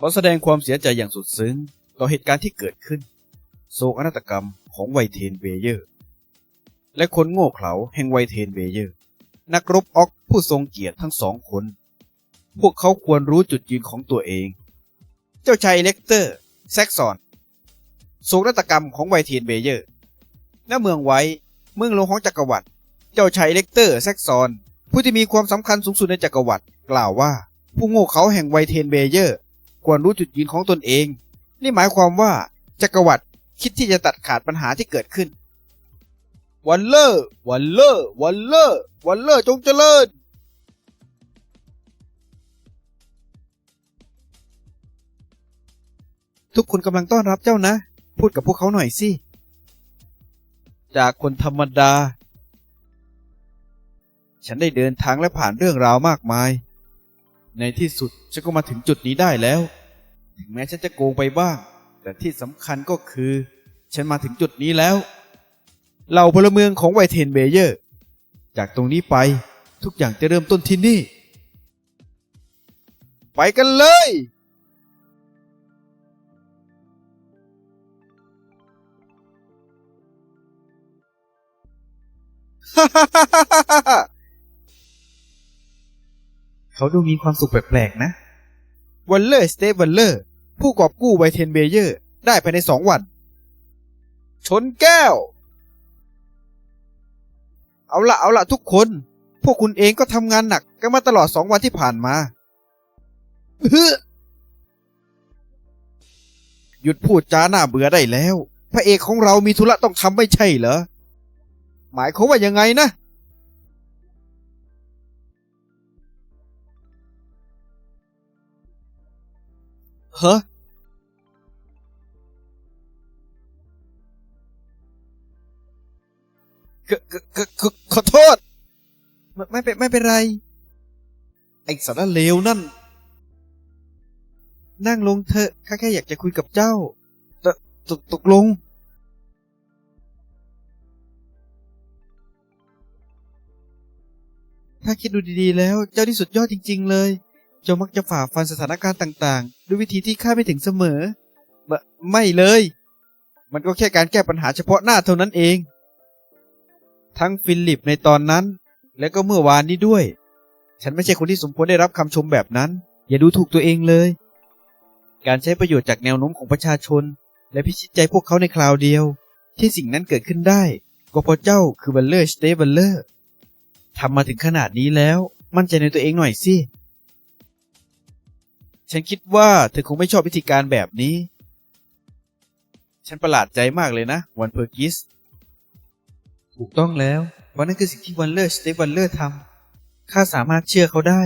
ขอแสดงความเสียใจอย่างสุดซึ้งต่อเหตุการณ์ที่เกิดขึ้น โศกนาฏกรรมของไวเทนเบเยอร์ และคนโง่เขลาแห่งไวเทนเบเยอร์ นักรบออกผู้ทรงเกียรติทั้งสองคน พวกเขาควรรู้จุดยืนของตัวเอง เจ้าชายเล็กเตอร์แซกซอนโศกนาฏกรรมของไวเทนเบเยอร์ณเมืองไว้เมืองหลวงของจักรวรรดิเจ้าชายเล็กเตอร์แซกซอนผู้ที่มีความสำคัญสูงสุดในจักรวรรดิกล่าวว่า ผู้โง่เขาแห่งไวเทนเบเยอร์ ควรรู้จุดยืนของตนเอง นี่หมายความว่าจักรวรรดิคิดที่จะตัดขาดปัญหาที่เกิดขึ้น วันเลอร์วันเลอร์วันเลอร์วันเลอร์จงเจริญทุกคนกำลังต้อนรับเจ้านะ พูดกับพวกเขาหน่อยสิ จากคนธรรมดา ฉันได้เดินทางและผ่านเรื่องราวมากมาย ในที่สุดฉันก็มาถึงจุดนี้ได้แล้ว ถึงแม้ฉันจะโกงไปบ้าง แต่ที่สำคัญก็คือ ฉันมาถึงจุดนี้แล้ว เหล่าพลเมืองของไวเทนเบเยอร์ จากตรงนี้ไปทุกอย่างจะเริ่มต้นที่นี่ ไปกันเลย เขาดูมีความสุขแปลกๆนะ วันเลอร์สเตฟวันเลอร์ ผู้กอบกู้ไวเทนเบเยอร์ ได้ภายในสองวัน ชนแก้ว เอาละเอาละทุกคน พวกคุณเองก็ทำงานหนักกันมาตลอดสองวันที่ผ่านมาเฮ้อหยุดพูดจาหน้าเบื่อได้แล้ว พระเอกของเรามีธุระต้องทำไม่ใช่เหรอ หมายความว่ายังไงนะ ฮะขขขขขอโทษ ไม่ไม่เป็นไม่เป็นไร ไอ้สารเลวนั่น นั่งลงเถอะข้าแค่อยากจะคุยกับเจ้า ตตกตกลง ถ้าคิดดูดีๆแล้ว เจ้าที่สุดยอดจริง ๆ เลย จ้ามักจะฝ่าฟันสถานการณ์ต่างๆ ด้วยวิธีที่คาดไม่ถึงเสมอมไม่เลย มันก็แค่การแก้ปัญหาเฉพาะหน้าเท่านั้นเอง ทั้งฟิลิปในตอนนั้น และก็เมื่อวานนี้ด้วย ฉันไม่ใช่คนที่สมควรได้รับคำชมแบบนั้น อย่าดูถูกตัวเองเลย การใช้ประโยชน์จากแนวโน้มของประชาชน และพิชิตใจพวกเขาในคราวเดียว ที่สิ่งนั้นเกิดขึ้นได้ก็เพราะเจ้าคือบัลเลอร์สเตบัลเลอร์ทำมาถึงขนาดนี้แล้ว มั่นใจในตัวเองหน่อยสิ ฉันคิดว่าเธอคงไม่ชอบวิธีการแบบนี้ ฉันประหลาดใจมากเลยนะ วันเพอร์กิส ถูกต้องแล้วเพราะนั่นคือสิ่งที่วันเลอร์สเตฟวันเลอร์ทำข้าสามารถเชื่อเขาได้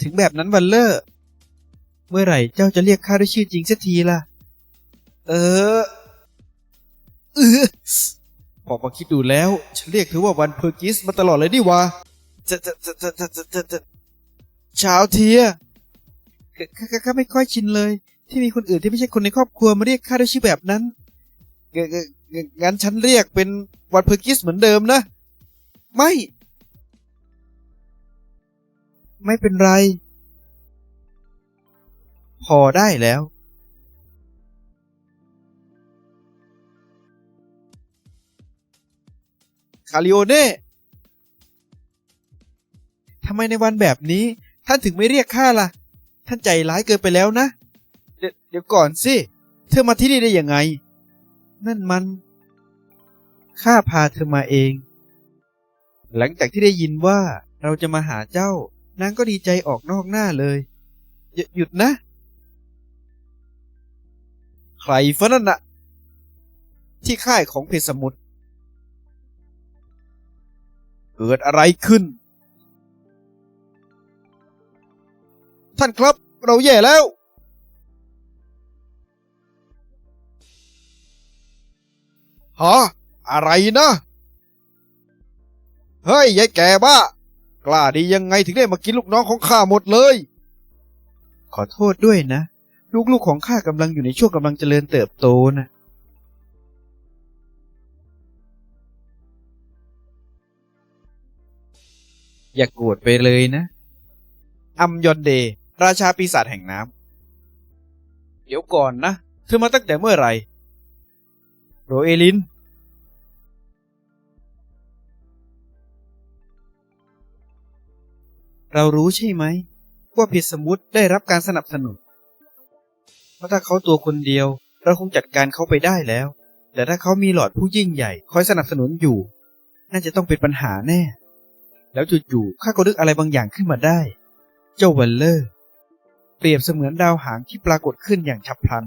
ถึงแบบนั้นวันเลอร์ เมื่อไหร่เจ้าจะเรียกข้าด้วยชื่อจริงสักทีล่ะ เออ เออพอมาคิดดูแล้ว ฉันเรียกเธอว่าวันเพอร์กิสมาตลอดเลยนี่หวะ จะจะจะจะจะจะจะเช้าเทียข้าข้าไม่ค่อยชินเลย ที่มีคนอื่นที่ไม่ใช่คนในครอบครัวมาเรียกข้าด้วยชื่อแบบนั้นงั้นฉันเรียกเป็นวันเพอร์กิสเหมือนเดิมนะ ไม่ ไม่เป็นไร พอได้แล้ว คาริโอเน่ ทำไมในวันแบบนี้ ท่านถึงไม่เรียกข้าล่ะ ท่านใจร้ายเกินไปแล้วนะเดี๋ยวเดี๋ยวก่อนสิ เธอมาที่นี่ได้ยังไง นั่นมัน ข้าพาเธอมาเอง หลังจากที่ได้ยินว่าเราจะมาหาเจ้า นางก็ดีใจออกนอกหน้าเลย หยหยุดนะ ใครฟะนั่นน่ะที่ค่ายของเพชรสมุทรเกิดอะไรขึ้น ท่านครับ เราแย่แล้ว ฮะ อะไรนะ เฮ้ย ยายแก่บ้า กล้าดียังไงถึงได้มากินลูกน้องของข้าหมดเลย ขอโทษด้วยนะ ลูกๆของข้ากำลังอยู่ในช่วงกำลังเจริญเติบโตนะอย่ากโกรธไปเลยนะ อัมยอนเด ราชาปีศาจแห่งน้ำเดี๋ยวก่อนนะ เธอมาตั้งแต่เมื่อไหร่โรเอลิน เรารู้ใช่ไหม ว่าพิษสมุทรได้รับการสนับสนุน เพราะถ้าเขาตัวคนเดียว เราคงจัดการเขาไปได้แล้ว แต่ถ้าเขามีหลอดผู้ยิ่งใหญ่ คอยสนับสนุนอยู่ น่าจะต้องเป็นปัญหาแน่ แล้วจู่ๆข้าก็นึกอะไรบางอย่างขึ้นมาได้ เจ้าวัลเลอร์ เปรียบเสมือนดาวหางที่ปรากฏขึ้นอย่างฉับพลัน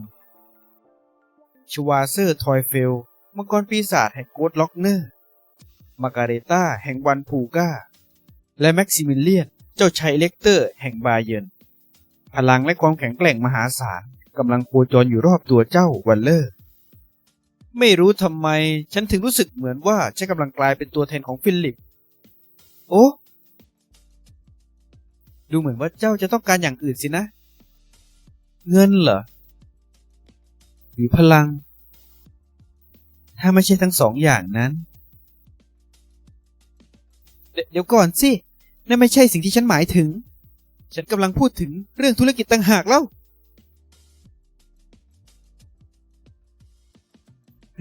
ชวาเซอร์ทอยเฟล มังกรปีศาจแห่งโกดล็อกเนอร์ มาการเรต้าแห่งวันพูกาและแม็กซิมิเลียน เจ้าชายเล็กเตอร์ แห่งบาเยน พลังและความแข็งแกร่งมหาศาลกำลังโคจรอยู่รอบตัวเจ้าวัลเลอร์ ไม่รู้ทำไมฉันถึงรู้สึกเหมือนว่าฉันกำลังกลายเป็นตัวแทนของฟิลิป โอ้ดูเหมือนว่าเจ้าจะต้องการอย่างอื่นสินะ เงินเหรอ หรือพลัง ถ้าไม่ใช่ทั้งสองอย่างนั้น เดี๋ยวก่อนสิ นั่นไม่ใช่สิ่งที่ฉันหมายถึง ฉันกำลังพูดถึงเรื่องธุรกิจต่างหากเล่า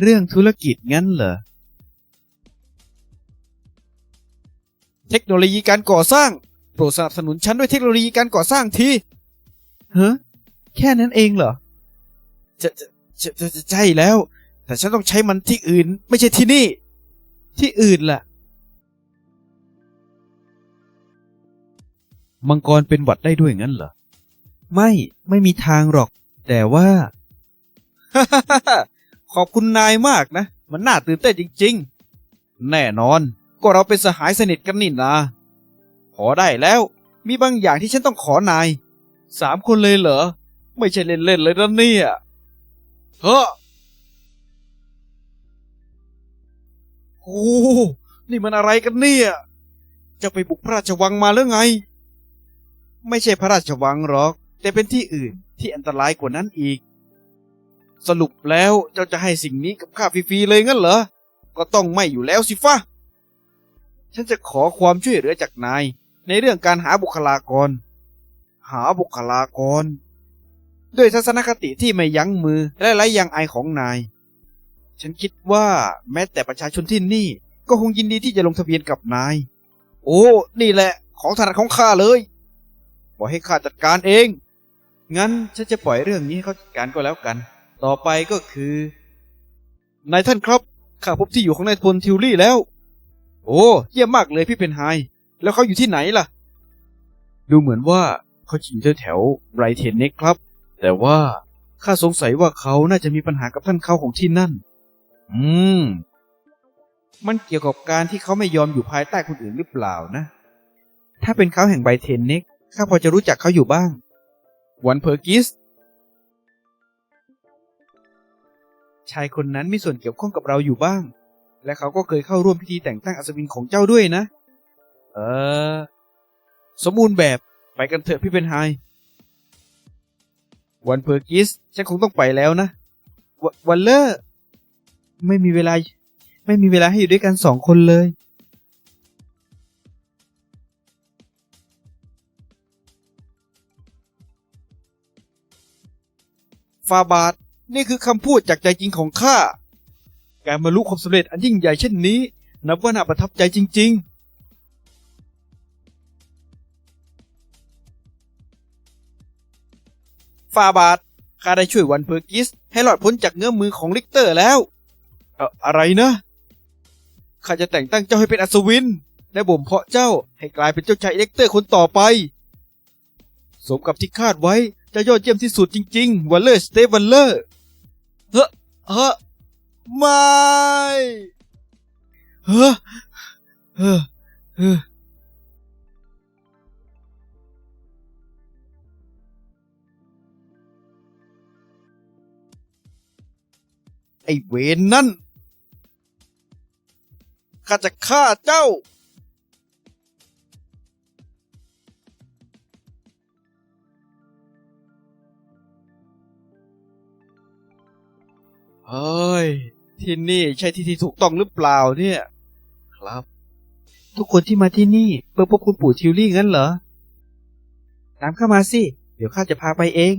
เรื่องธุรกิจงั้นเหรอ เทคโนโลยีการก่อสร้าง โปรดสนับสนุนฉันด้วยเทคโนโลยีการก่อสร้างทีเฮ้ แค่นั้นเองเหรอจะจะจะจะจะใช่แล้ว แต่ฉันต้องใช้มันที่อื่น ไม่ใช่ที่นี่ ที่อื่นล่ะ มังกรเป็นหวัดได้ด้วยงั้นเหรอ ไม่ไม่มีทางหรอก แต่ว่า ขอบคุณนายมากนะ มันน่าตื่นเต้นจริง ๆ แน่นอน ก็เราเป็นสหายสนิทกันนี่นาขอได้แล้ว มีบางอย่างที่ฉันต้องขอนาย สามคนเลยเหรอ ไม่ใช่เล่นๆเลยนะเนี่ยเฮ้อโอ้โหนี่มันอะไรกันเนี่ย จะไปบุกพระราชวังมาหรือไง ไม่ใช่พระราชวังหรอก แต่เป็นที่อื่นที่อันตรายกว่านั้นอีก สรุปแล้วเจ้าจะให้สิ่งนี้กับข้าฟรีๆเลยงั้นเหรอ ก็ต้องไม่อยู่แล้วสิฟ้าฉันจะขอความช่วยเหลือจากนาย ในเรื่องการหาบุคลากร หาบุคลากร ด้วยทัศนคติที่ไม่ยั้งมือและไร้ยังอายของนาย ฉันคิดว่าแม้แต่ประชาชนที่นี่ ก็คงยินดีที่จะลงทะเบียนกับนาย โอ้ นี่แหละ ของถนัดของข้าเลยปล่อยให้ข้าจัดการเอง งั้นฉันจะปล่อยเรื่องนี้ให้เขาจัดการก็แล้วกัน ต่อไปก็คือนายท่านครับ ข้าพบที่อยู่ของนายพลทิวลี่แล้ว โอ้ เยี่ยมมากเลยพี่เพนไฮ แล้วเขาอยู่ที่ไหนล่ะ ดูเหมือนว่าเขาจะอยู่แถวไบรเทนเน็กครับ แต่ว่าข้าสงสัยว่าเขาน่าจะมีปัญหากับท่านเขาของที่นั่น อืม มันเกี่ยวกับการที่เขาไม่ยอมอยู่ภายใต้คนอื่นหรือเปล่านะ ถ้าเป็นเขาแห่งไบรเทนเน็กข้าพอจะรู้จักเขาอยู่บ้าง วันเพอร์กิส ชายคนนั้นมีส่วนเกี่ยวข้องกับเราอยู่บ้าง และเขาก็เคยเข้าร่วมพิธีแต่งตั้งอัศวินของเจ้าด้วยนะ เออ สมบูรณ์แบบ ไปกันเถอะพี่เป็นไฮ วันเพอร์กิสฉันคงต้องไปแล้วนะววันเลอร์ไม่มีเวลา ไม่มีเวลาให้อยู่ด้วยกันสองคนเลย ฟาบาทนี่คือคำพูดจากใจจริงของข้า การบรรลุความสำเร็จอันยิ่งใหญ่เช่นนี้ นับว่าน่าประทับใจจริง ๆ ฟาบาทข้าได้ช่วยวันเพอร์กิส ให้รอดพ้นจากเงื้อมมือของลิกเตอร์แล้ว เอ่ออะไรนะข้าจะแต่งตั้งเจ้าให้เป็นอัศวิน และบ่มเพาะเจ้าให้กลายเป็นเจ้าชายเล็กเตอร์คนต่อไป สมกับที่คาดไว้จะยอดเยี่ยมที่สุดจริงๆ วันเลอร์สเตฟวันเลอร์ เฮ้อเฮ้อไม่เฮ้อเฮ้อเฮ้อ ไอเวนนั่น ข้าจะฆ่าเจ้า เฮ้ย ที่นี่ใช่ที่ที่ถูกต้องหรือเปล่าเนี่ย ครับ ทุกคนที่มาที่นี่เพื่อพบคุณปู่ทิวลี่งั้นเหรอ ตามเข้ามาสิ เดี๋ยวข้าจะพาไปเอง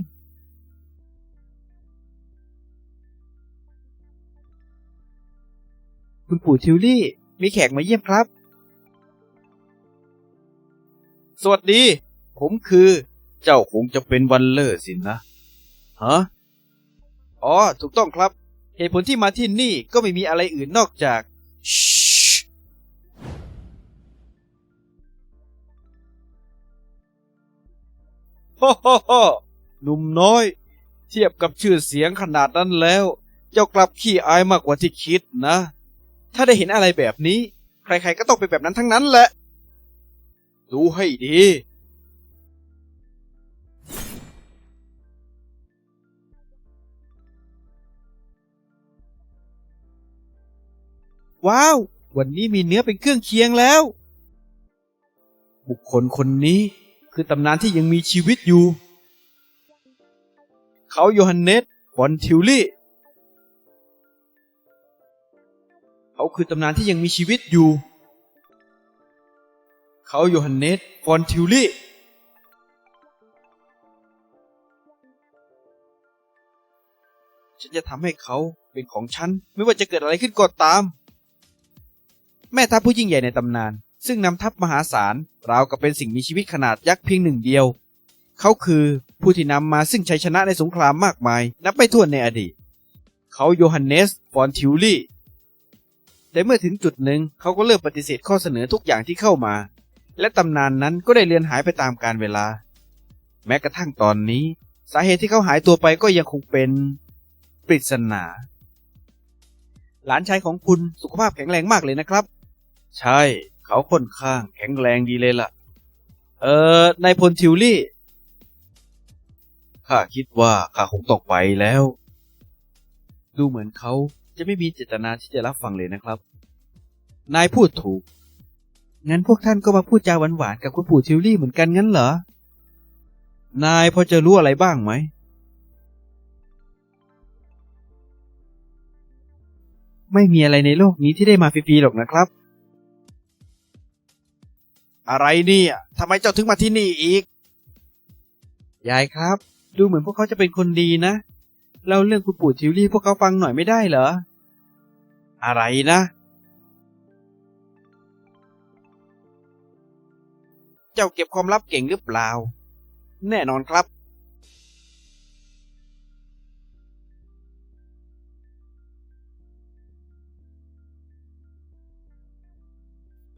คุณปู่ทิวลี่ มีแขกมาเยี่ยมครับ สวัสดี ผมคือ เจ้าคงจะเป็นวันเลอร์สินนะ ฮะ อ๋อ ถูกต้องครับ เหตุผลที่มาที่นี่ก็ไม่มีอะไรอื่นนอกจาก ฮ่ฮ่ฮ่หนุ่มน้อย เทียบกับชื่อเสียงขนาดนั้นแล้ว เจ้ากลับขี้อายมากกว่าที่คิดนะ ถ้าได้เห็นอะไรแบบนี้ ใครๆก็ต้องเป็นแบบนั้นทั้งนั้นแหละ ดูให้ดี ว้าว วันนี้มีเนื้อเป็นเครื่องเคียงแล้ว บุคคลคนนี้คือตำนานที่ยังมีชีวิตอยู่ เขาโยฮันเนสฟอนทิวลี่ เขาคือตำนานที่ยังมีชีวิตอยู่ เขาโยฮันเนสฟอนทิวลี่ฉันจะทำให้เขาเป็นของฉัน ไม่ว่าจะเกิดอะไรขึ้นก็ตาม แม่ทัพผู้ยิ่งใหญ่ในตำนาน ซึ่งนำทัพมหาศาลราวกับเป็นสิ่งมีชีวิตขนาดยักษ์เพียงหนึ่งเดียว เขาคือผู้ที่นำมาซึ่งชัยชนะในสงครามมากมาย นับไม่ถ้วนในอดีต เขาโยฮันเนส ฟอนทิวลี่ แต่เมื่อถึงจุดหนึ่งเขาก็เริ่มปฏิเสธข้อเสนอทุกอย่างที่เข้ามา และตำนานนั้นก็ได้เลือนหายไปตามกาลเวลา แม้กระทั่งตอนนี้ สาเหตุที่เขาหายตัวไปก็ยังคงเป็นปริศนา หลานชายของคุณสุขภาพแข็งแรงมากเลยนะครับ ใช่ เขาค่อนข้างแข็งแรงดีเลยล่ะ เอ่อนายพลทิวลี่ข้าคิดว่าข้าคงต้องไปแล้ว ดูเหมือนเขา จะไม่มีเจตนาที่จะรับฟังเลยนะครับ นายพูดถูก งั้นพวกท่านก็มาพูดจาหวานๆกับคุณปู่ทิวลี่เหมือนกันงั้นเหรอ นายพอจะรู้อะไรบ้างไหม ไม่มีอะไรในโลกนี้ที่ได้มาฟรีๆหรอกนะครับ อะไรเนี่ยทำไมเจ้าถึงมาที่นี่อีก ยายครับ ดูเหมือนพวกเขาจะเป็นคนดีนะเล่าเรื่องคุณปู่ทิวลี่พวกเขาฟังหน่อยไม่ได้เหรอ อะไรนะ เจ้าเก็บความลับเก่งหรือเปล่า แน่นอนครับ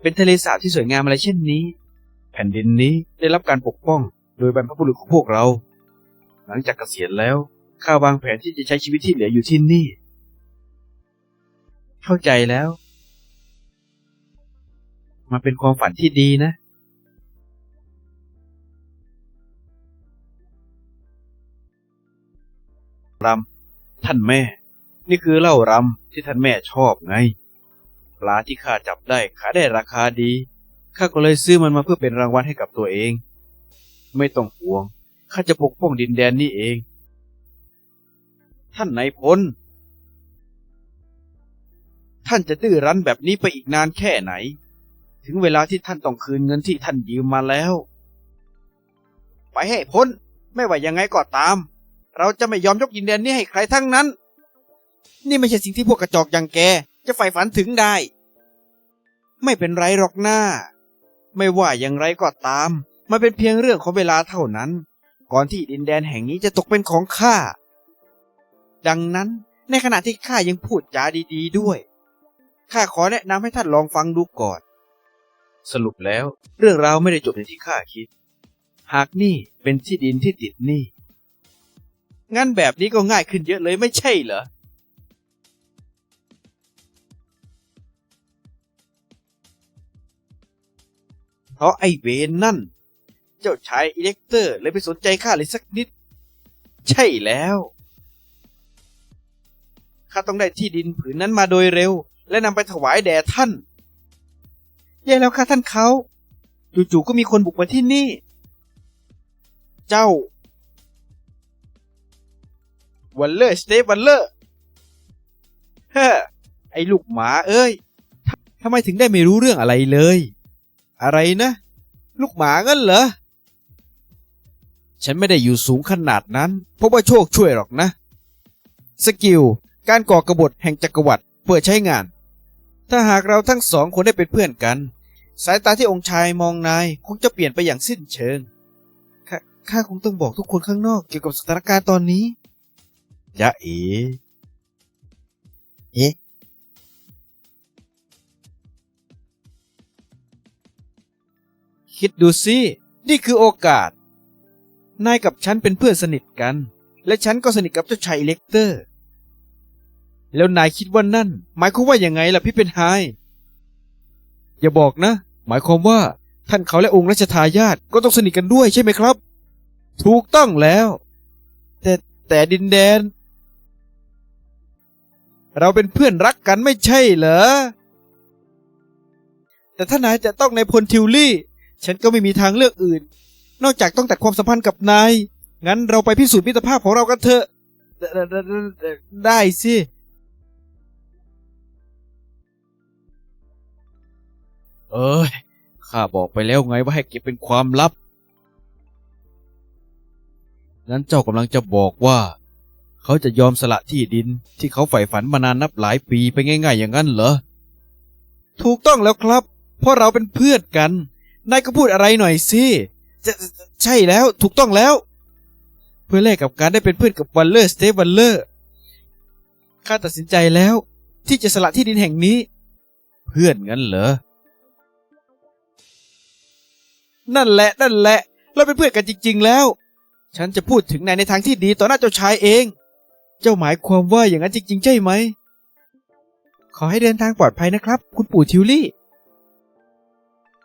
เป็นทะเลสาบที่สวยงามอะไรเช่นนี้ แผ่นดินนี้ได้รับการปกป้องโดยบรรพบุรุษของพวกเรา หลังจากเกษียณแล้วข้าวางแผนที่จะใช้ชีวิตที่เหลืออยู่ที่นี่ เข้าใจแล้ว มาเป็นความฝันที่ดีนะ รำ ท่านแม่ นี่คือเหล้ารำที่ท่านแม่ชอบไง ปลาที่ข้าจับได้ขายได้ราคาดี ข้าก็เลยซื้อมันมาเพื่อเป็นรางวัลให้กับตัวเอง ไม่ต้องห่วง ข้าจะปกป้องดินแดนนี้เอง ท่านนายพล ท่านจะดื้อรั้นแบบนี้ไปอีกนานแค่ไหน ถึงเวลาที่ท่านต้องคืนเงินที่ท่านยืมมาแล้ว ไปให้พ้น ไม่ว่ายังไงก็ตาม เราจะไม่ยอมยกดินแดนนี้ให้ใครทั้งนั้น นี่ไม่ใช่สิ่งที่พวกกระจอกอย่างแกจะใฝ่ฝันถึงได้ ไม่เป็นไรหรอกหน้า ไม่ว่าอย่างไรก็ตาม มันเป็นเพียงเรื่องของเวลาเท่านั้น ก่อนที่ดินแดนแห่งนี้จะตกเป็นของข้า ดังนั้นในขณะที่ข้ายังพูดจาดี ๆด้วย ข้าขอแนะนำให้ท่านลองฟังดูก่อน สรุปแล้วเรื่องราวไม่ได้จบอย่างที่ข้าคิด หากนี่เป็นที่ดินที่ติดหนี้งั้นแบบนี้ก็ง่ายขึ้นเยอะเลยไม่ใช่เหรอ เพราะไอ้เวนนั่น เจ้าชายอิเล็กเตอร์เลยไปสนใจข้าเลยสักนิด ใช่แล้ว ข้าต้องได้ที่ดินผืนนั้นมาโดยเร็ว และนำไปถวายแด่ท่านแย่แล้วค่ะท่านเขาจู่ๆก็มีคนบุกมาที่นี่ เจ้า วันเลอร์สเตฟวันเลอร์เฮ้อไอ้ลูกหมาเอ้ยทำทำไมถึงได้ไม่รู้เรื่องอะไรเลย อะไรนะ ลูกหมางั้นเหรอ ฉันไม่ได้อยู่สูงขนาดนั้น เพราะว่าโชคช่วยหรอกนะ สกิล การก่อกระบฏแห่งจักรวรรดิเปิดใช้งาน ถ้าหากเราทั้งสองคนได้เป็นเพื่อนกัน สายตาที่องค์ชายมองนายคงจะเปลี่ยนไปอย่างสิ้นเชิงข้าข้าคงต้องบอกทุกคนข้างนอกเกี่ยวกับสถานการณ์ตอนนี้ยะเอ๋เอ๊ะคิดดูสินี่คือโอกาส นายกับฉันเป็นเพื่อนสนิทกัน และฉันก็สนิทกับเจ้าชายอิเล็กเตอร์ แล้วนายคิดว่านั่น หมายความว่าอย่างไงล่ะพี่เป็นไฮอย่าบอกนะ หมายความว่าท่านเขาและองค์รัชทายาทก็ต้องสนิทกันด้วยใช่ไหมครับ ถูกต้องแล้ว แต่แต่ดินแดน เราเป็นเพื่อนรักกันไม่ใช่เหรอ แต่ถ้านายจะต้องในพลทิวลี่ ฉันก็ไม่มีทางเลือกอื่น นอกจากต้องตัดความสัมพันธ์กับนาย งั้นเราไปพิสูจน์มิตรภาพของเรากันเถอะ ได้ได้ได้ได้สิ เอ้ย ข้าบอกไปแล้วไงว่าให้เก็บเป็นความลับงั้นเจ้ากำลังจะบอกว่า เขาจะยอมสละที่ดินที่เขาใฝ่ฝันมานานนับหลายปีไปง่าย ๆ อย่างนั้นเหรอ ถูกต้องแล้วครับ เพราะเราเป็นเพื่อนกัน นายก็พูดอะไรหน่อยสิจะจะใช่แล้ว ถูกต้องแล้ว เพื่อแลกกับการได้เป็นเพื่อนกับวันเลอร์สเตฟวันเลอร์ ข้าตัดสินใจแล้ว ที่จะสละที่ดินแห่งนี้ เพื่อนงั้นเหรอ นั่นแหละนั่นแหละ เราเป็นเพื่อนกันจริง ๆ แล้ว ฉันจะพูดถึงนายในทางที่ดีต่อหน้าเจ้าชายเอง เจ้าหมายความว่าอย่างนั้นจริง ๆ ใช่ไหม ขอให้เดินทางปลอดภัยนะครับ คุณปู่ทิวลี่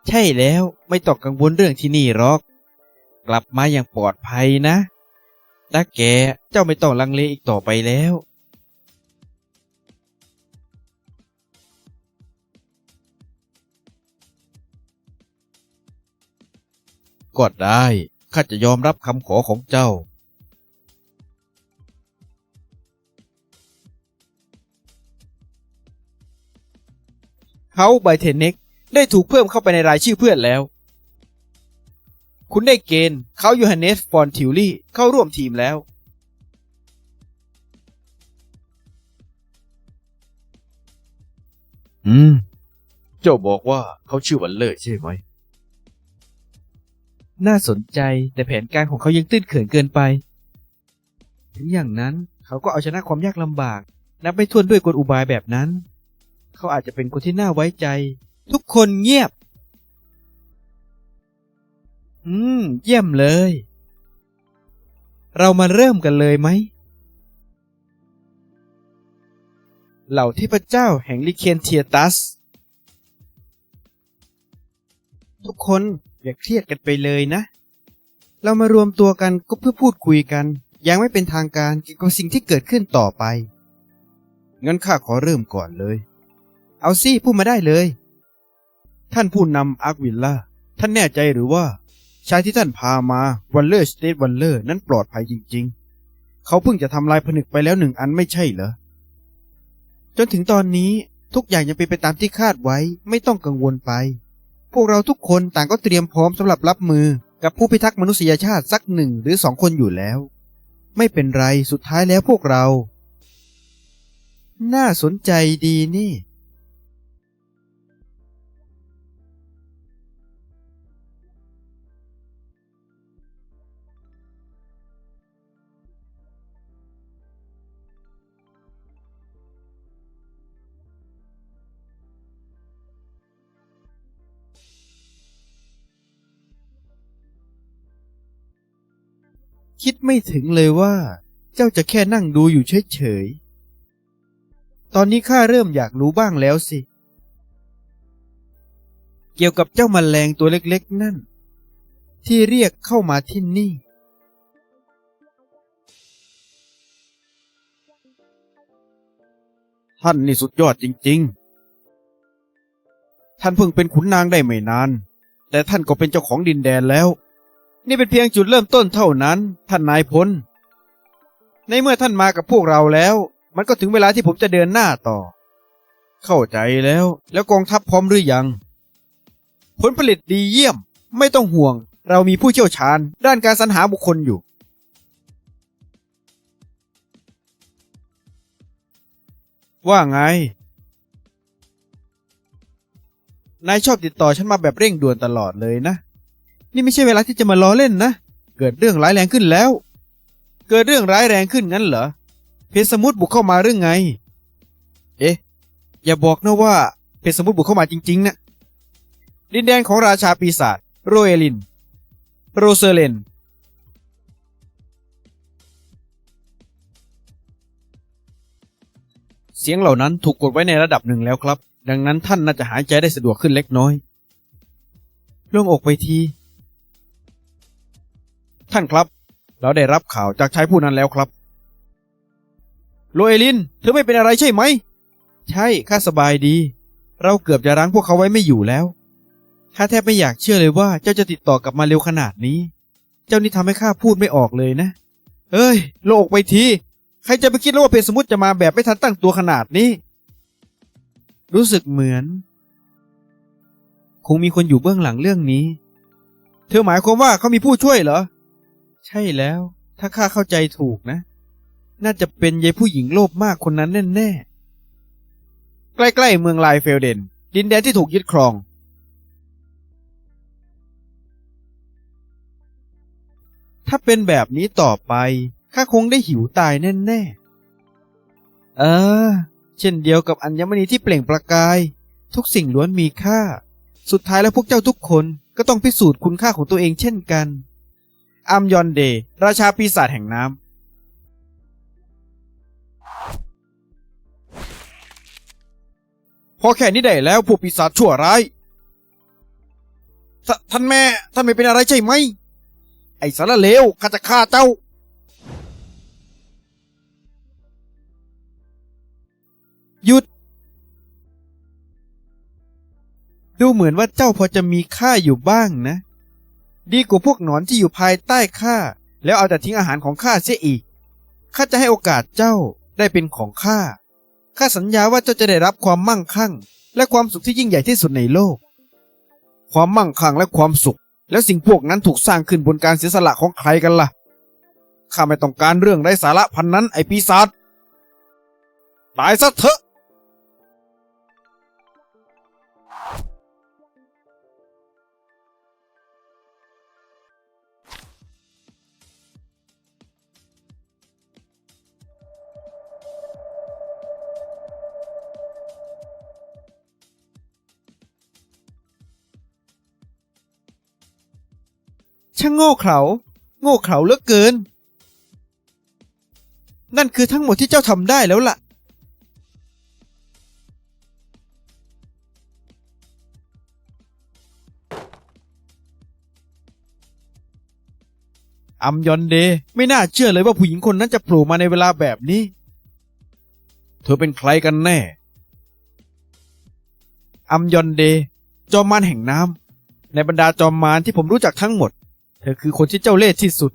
ใช่แล้วไม่ต้องกังวลเรื่องที่นี่หรอก กลับมาอย่างปลอดภัยนะตาแกเจ้าไม่ต้องลังเลอีกต่อไปแล้ว ก็ได้ ข้าจะยอมรับคำขอของเจ้า เฮาไบเทนเน็กได้ถูกเพิ่มเข้าไปในรายชื่อเพื่อนแล้ว คุณได้เกณฑ์เขายูฮันเนสฟอนทิวลี่เข้าร่วมทีมแล้ว อืม เจ้าบอกว่าเขาชื่อวันเลอร์ใช่ไหม น่าสนใจแต่แผนการของเขายังตื้นเขินเกินไป ถึงอย่างนั้นเขาก็เอาชนะความยากลำบาก นับไม่ถ้วนด้วยกลอุบายแบบนั้น เขาอาจจะเป็นคนที่น่าไว้ใจ ทุกคนเงียบ อืม เยี่ยมเลย เรามาเริ่มกันเลยไหม เหล่าเทพเจ้าแห่งลิเคนเทียตัส ทุกคน อย่าเครียดกันไปเลยนะ เรามารวมตัวกันก็เพื่อพูดคุยกัน ยังไม่เป็นทางการเกี่ยวกับสิ่งที่เกิดขึ้นต่อไป งั้นข้าขอเริ่มก่อนเลย เอาสิพูดมาได้เลย ท่านผู้นำอาร์ควิลล่า ท่านแน่ใจหรือว่า ชายที่ท่านพามาวันเลอร์สเตทวันเลอร์นั้นปลอดภัยจริง ๆ เขาเพิ่งจะทำลายผนึกไปแล้วหนึ่งอันไม่ใช่เหรอ จนถึงตอนนี้ทุกอย่างยังเป็นไปตามที่คาดไว้ไม่ต้องกังวลไป วกเราทุกคนต่างก็เตรียมพร้อมสำหรับรับมือกับผู้พิทักษ์มนุษยชาติสักหนึ่งหรือสองคนอยู่แล้ว ไม่เป็นไรสุดท้ายแล้วพวกเรา น่าสนใจดีนี่ ไม่ถึงเลยว่า เจ้าจะแค่นั่งดูอยู่เฉยๆ ตอนนี้ข้าเริ่มอยากรู้บ้างแล้วสิ เกี่ยวกับเจ้ามาแมลงตัวเล็กๆ นั่น ที่เรียกเข้ามาที่นี่ ท่านนี่สุดยอดจริง ๆ ท่านเพิ่งเป็นขุนนางได้ไม่นาน แต่ท่านก็เป็นเจ้าของดินแดนแล้ว นี่เป็นเพียงจุดเริ่มต้นเท่านั้น ท่านนายพล ในเมื่อท่านมากับพวกเราแล้ว มันก็ถึงเวลาที่ผมจะเดินหน้าต่อ เข้าใจแล้ว แล้วกองทัพพร้อมหรือยัง ผลผลิตดีเยี่ยม ไม่ต้องห่วง เรามีผู้เชี่ยวชาญ ด้านการสรรหาบุคคลอยู่ ว่าไง นายชอบติดต่อฉันมาแบบเร่งด่วนตลอดเลยนะ นี่ไม่ใช่เวลาที่จะมาล้อเล่นนะ เกิดเรื่องร้ายแรงขึ้นแล้ว เกิดเรื่องร้ายแรงขึ้นงั้นเหรอ เพชรสมุทรบุกเข้ามาเรื่องไง เอ๊ะ อย่าบอกนะว่าเพชรสมุทรบุกเข้ามาจริงๆนะ ดินแดนของราชาปีศาจโรเอลิน โรเซเลนเสียงเหล่านั้นถูกกดไว้ในระดับหนึ่งแล้วครับ ดังนั้นท่านน่าจะหายใจได้สะดวกขึ้นเล็กน้อยโล่งอกไปที ท่านครับ เราได้รับข่าวจากชายผู้นั้นแล้วครับ โรเอลิน เธอไม่เป็นอะไรใช่ไหม ใช่ ข้าสบายดี เราเกือบจะรั้งพวกเขาไว้ไม่อยู่แล้ว ข้าแทบไม่อยากเชื่อเลยว่าเจ้าจะติดต่อกลับมาเร็วขนาดนี้ เจ้านี่ทำให้ข้าพูดไม่ออกเลยนะ เอ้ย โลกไปที ใครจะไปคิดแล้วว่าเพชรสมุทรจะมาแบบไม่ทันตั้งตัวขนาดนี้ รู้สึกเหมือน คงมีคนอยู่เบื้องหลังเรื่องนี้ เธอหมายความว่าเขามีผู้ช่วยเหรอ ใช่แล้ว ถ้าข้าเข้าใจถูกนะ น่าจะเป็นยายผู้หญิงโลภมากคนนั้นแน่ๆ ใกล้ๆเมืองลายเฟลเดน ดินแดนที่ถูกยึดครอง ถ้าเป็นแบบนี้ต่อไป ข้าคงได้หิวตายแน่ๆ เออ เช่นเดียวกับอัญมณีที่เปล่งประกาย ทุกสิ่งล้วนมีค่า สุดท้ายแล้วพวกเจ้าทุกคนก็ต้องพิสูจน์คุณค่าของตัวเองเช่นกัน อัมยอนเด ราชาปีศาจแห่งน้ำพอแค่นี้ได้แล้วพวกปีศาจชั่วร้ายทท่านแม่ ท่านไม่เป็นอะไรใช่ไหม ไอ้สารเลวข้าจะฆ่าเจ้า หยุด ดูเหมือนว่าเจ้าพอจะมีค่าอยู่บ้างนะ ดีกว่าพวกหนอนที่อยู่ภายใต้ข้าแล้วเอาแต่ทิ้งอาหารของข้าเสียอีกข้าจะให้โอกาสเจ้าได้เป็นของข้าข้าสัญญาว่าเจ้าจะได้รับความมั่งคั่ง และความสุขที่ยิ่งใหญ่ที่สุดในโลก ความมั่งคั่งและความสุข แล้วสิ่งพวกนั้นถูกสร้างขึ้นบนการเสียสละของใครกันล่ะข้าไม่ต้องการเรื่องไร้สาระพันนั้นไอปีศาจตายซะเถอะ ช่างโง่เขลาโง่เขลาเหลือเกิน นั่นคือทั้งหมดที่เจ้าทำได้แล้วล่ะ อัมยอนเดไม่น่าเชื่อเลยว่าผู้หญิงคนนั้นจะโผล่มาในเวลาแบบนี้ เธอเป็นใครกันแน่ อัมยอนเด จอมมารแห่งน้ำในบรรดาจอมมารที่ผมรู้จักทั้งหมด ธอคือคนที่เจ้าเล่ห์ที่สุด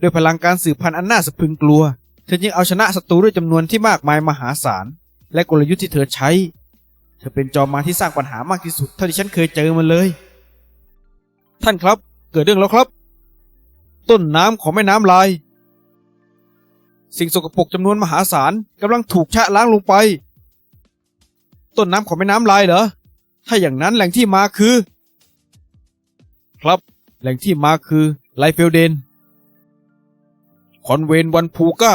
ด้วยพลังการสืบพันธุ์อันน่าสะพรึงกลัว เธอจึงเอาชนะศัตรูด้วยจำนวนที่มากมายมหาศาล และกลยุทธ์ที่เธอใช้ เธอเป็นจอมมารที่สร้างปัญหามากที่สุดเท่าที่ฉันเคยเจอมาเลย ท่านครับ เกิดเรื่องแล้วครับ ต้นน้ำของแม่น้ำลาย สิ่งสกปรกจำนวนมหาศาลกำลังถูกชะล้างลงไป ต้นน้ำของแม่น้ำลายเหรอ ถ้าอย่างนั้นแหล่งที่มาคือ ครับ แหล่งที่มาคือไลเฟลเดนคอนเวนวันพูก้า